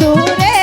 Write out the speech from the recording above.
দূরে